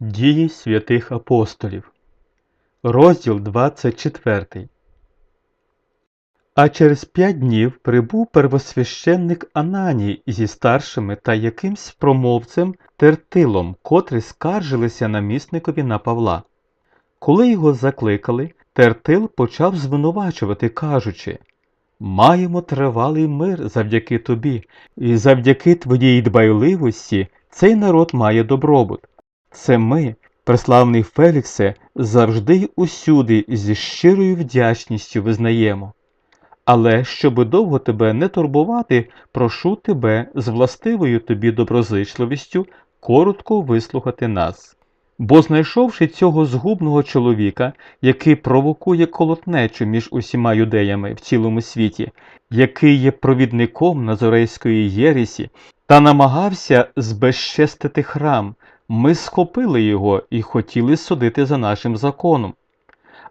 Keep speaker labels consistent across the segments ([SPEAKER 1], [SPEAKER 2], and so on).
[SPEAKER 1] Дії святих апостолів. Розділ 24. А через п'ять днів прибув первосвященник Ананій зі старшими та якимсь промовцем Тертилом, котрі скаржилися намісникові на Павла. Коли його закликали, Тертил почав звинувачувати, кажучи Маємо тривалий мир завдяки тобі, і завдяки твоїй дбайливості цей народ має добробут. Це ми, преславний Феліксе, завжди й усюди зі щирою вдячністю визнаємо. Але щоби довго тебе не турбувати, прошу тебе з властивою тобі доброзичливістю коротко вислухати нас. Бо знайшовши цього згубного чоловіка, який провокує колотнечу між усіма юдеями в цілому світі, який є провідником Назорейської єресі, та намагався збезчестити храм, ми схопили його і хотіли судити за нашим законом.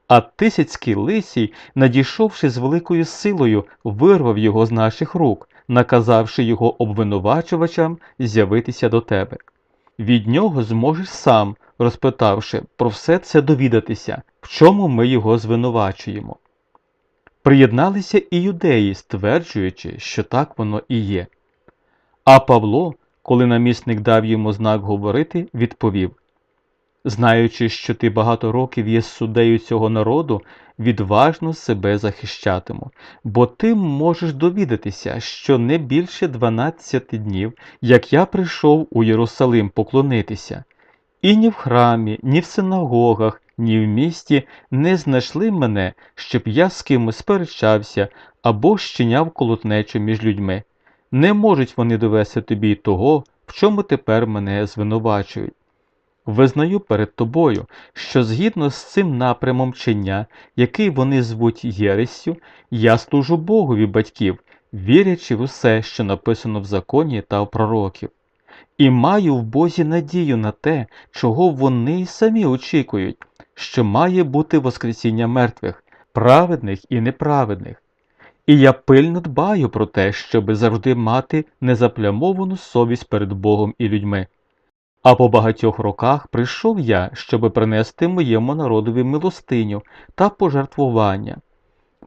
[SPEAKER 1] А Тисяцький лисій, надійшовши з великою силою, вирвав його з наших рук, наказавши його обвинувачувачам з'явитися до тебе. Від нього зможеш сам, розпитавши, про все це довідатися, в чому ми його звинувачуємо. Приєдналися і юдеї, стверджуючи, що так воно і є. А Павло, коли намісник дав йому знак говорити, відповів Знаючи, що ти багато років є суддею цього народу, відважно себе захищатиму, бо ти можеш довідатися, що не більше 12 днів, як я прийшов у Єрусалим поклонитися, і ні в храмі, ні в синагогах, ні в місті не знайшли мене, щоб я з кимось сперечався або щиняв колотнечу між людьми. Не можуть вони довести тобі того, в чому тепер мене звинувачують. Визнаю перед тобою, що згідно з цим напрямом вчення, який вони звуть Єресю, я служу Богові батьків, вірячи в усе, що написано в законі та в пророків, і маю в Бозі надію на те, чого вони й самі очікують, що має бути Воскресіння мертвих, праведних і неправедних. І я пильно дбаю про те, щоби завжди мати незаплямовану совість перед Богом і людьми. А по багатьох роках прийшов я, щоби принести моєму народові милостиню та пожертвування.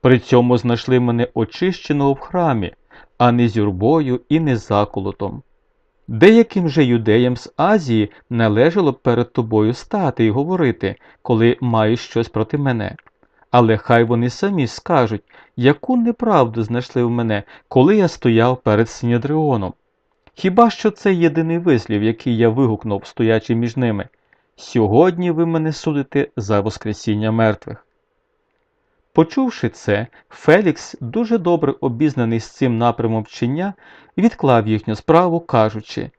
[SPEAKER 1] При цьому знайшли мене очищеного в храмі, а не з юрбою і не заколотом. Деяким же юдеям з Азії належало перед тобою стати і говорити, коли мають щось проти мене. Але хай вони самі скажуть, яку неправду знайшли в мене, коли я стояв перед Синедріоном. Хіба що це єдиний вислів, який я вигукнув, стоячи між ними. Сьогодні ви мене судите за Воскресіння мертвих. Почувши це, Фелікс, дуже добре обізнаний з цим напрямом вчення, відклав їхню справу, кажучи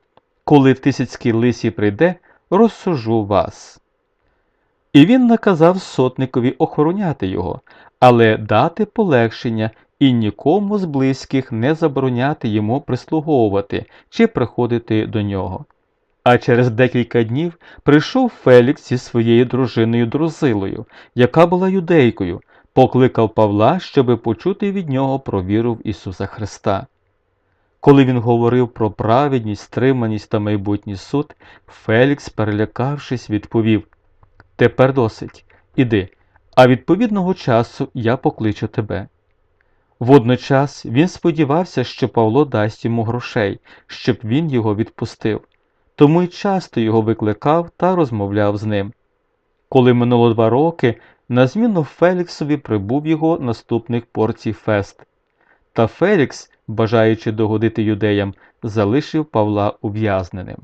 [SPEAKER 1] Коли тисяцький лисій прийде, розсужу вас. І він наказав сотникові охороняти його, але дати полегшення і нікому з близьких не забороняти йому прислуговувати чи приходити до нього. А через декілька днів прийшов Фелікс зі своєю дружиною Друзилою, яка була юдейкою, покликав Павла, щоби почути від нього про віру в Ісуса Христа. Коли він говорив про праведність, стриманість та майбутній суд, Фелікс, перелякавшись, відповів Тепер досить, іди, а відповідного часу я покличу тебе. Водночас він сподівався, що Павло дасть йому грошей, щоб він його відпустив, тому й часто його викликав та розмовляв з ним. Коли минуло два роки, на зміну Феліксові прибув його наступних порцій Фест. Та Фелікс, бажаючи догодити юдеям, залишив Павла ув'язненим.